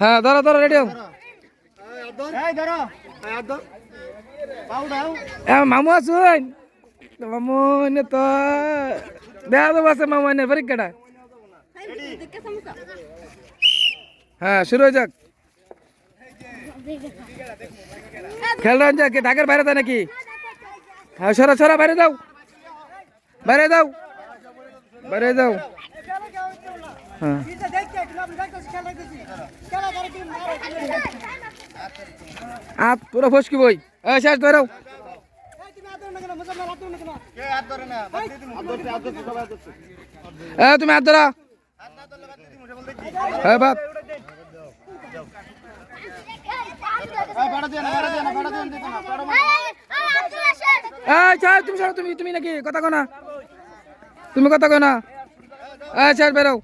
হ্যাঁ ধরো ধরো রেডি হও। মামু আসুন। তো মামু তো দেবো আছে মামু এনে পরীক্ষাটা হ্যাঁ শুরু হয়ে যাক। খেলা যাক কি ঢাকার বাইরে তা নাকি? হ্যাঁ সরা সরা বাইরে যাও। বাইরে যাও। বাইরে যাও। হ্যাঁ। আত পুরো ফসকি বই। শেষ, ধরে। তুমি হাত ধরা? হ্যাঁ বাপ। তুমি তুমি তুমি নাকি কথা কো তুমি কথা কো না। ছাড়, বেরো।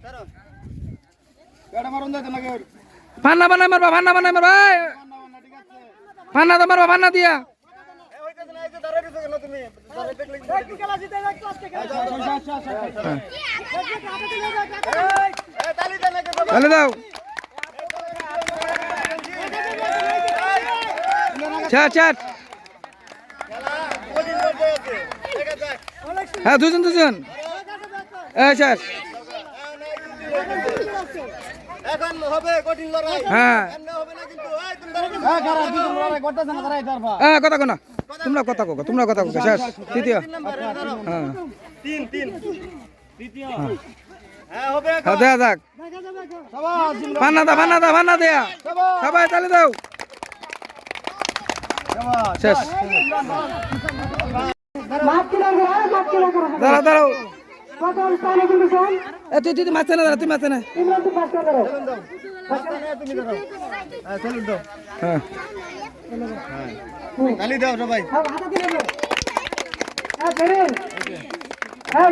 ফান্না বানাই মারবা ফান্না বানাই মারবা এই, ঠিক আছে ফান্না তো মারবা ফান্না দিয়া আচ্ছা, আচ্ছা, আচ্ছা, আচ্ছা। তাহলে দাও। হ্যাঁ দুজন দুজন এই ছাড় এখন হবে কঠিন লড়াই হ্যাঁ হবে না কিন্তু এই করতেছে না, ধরবা। হ্যাঁ কথা কো না তোমরা কথা কো তোমরা কথা কো শেষ। তৃতীয়। তিন। হ্যাঁ। তিন তিন তৃতীয় হ্যাঁ হবে হ্যাঁ দেয়া যাক। সবাই দা ফান্না দা দেয়া। সবাই তাহলে দাও। শেষ। দাঁড়াও দাঁড়াও। তুই তুই মাঝে না তুই মাঝে না হ্যাঁ চলুন দাও। হ্যাঁ। দাও সবাই। হ্যাঁ